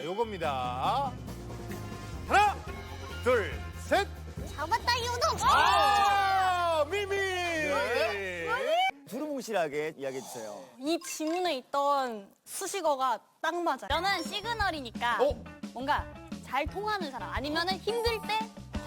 자, 요겁니다. 하나, 둘, 셋. 잡았다 유동. 아, 미미. 두루뭉실하게 이야기해 주세요. 이 지문에 있던 수식어가 딱 맞아요. 저는 시그널이니까 어? 뭔가 잘 통하는 사람 아니면은 힘들 때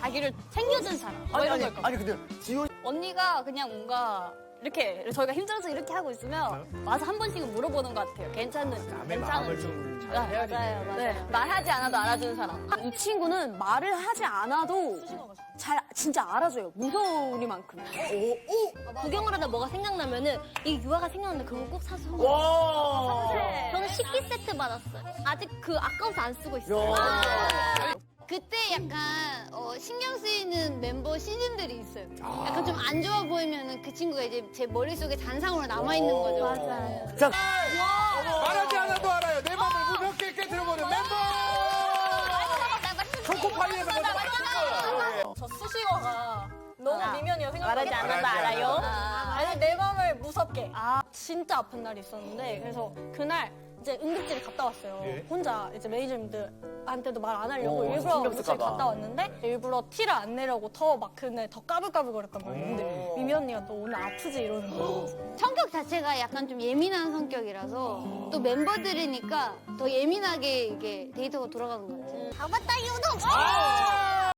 자기를 챙겨준 사람 뭐 아니 이런 아니 걸 거. 아니 근데 지효 언니가 그냥 뭔가 이렇게 저희가 힘들어서 이렇게 하고 있으면 와서 한 번씩은 물어보는 것 같아요. 괜찮은 남의 마음을 괜찮은지. 좀 네, 잘 해야 맞아요, 되니까. 맞아요. 네, 말하지 않아도 알아주는 사람. 이 친구는 말을 하지 않아도 잘 진짜 알아줘요. 무서우니만큼. 구경을 하다 뭐가 생각나면은 이 유아가 생각나는데 그거 꼭 사서. 와. 저는 식기 세트 받았어요. 아직 그 아까워서 안 쓰고 있어요. 그때 약간 어, 신경 쓰이는 멤버 시즌들이 있어요. 약간 좀 안 좋아 보이면은 그 친구가 이제 제 머릿속에 잔상으로 남아 있는 거죠. 맞아요. 자 말하지 않아도 알아요. 내 마음을 무섭게 깨뜨려보는 멤버. 초코파이에서 먼저. 저 수식어가 너무 미면이어 생각보다. 말하지 않아도 알아요? 아니 내 마음을 무섭게. 아 진짜 아픈 날이 있었는데 그래서 그날 이제 응급실에 갔다 왔어요. 예. 혼자 이제 매니저님들한테도 말 안 하려고 어, 일부러 신경 응급실 쓸까 봐. 갔다 왔는데 일부러 티를 안 내려고 더막 그날 더 까불까불거렸단 말이에요. 근데 미미 언니가 또 오늘 아프지 이러는 거예요. 성격 자체가 약간 좀 예민한 성격이라서 또 멤버들이니까 더 예민하게 이게 데이터가 돌아가는 것 같아요. 잡았다 유동. 아,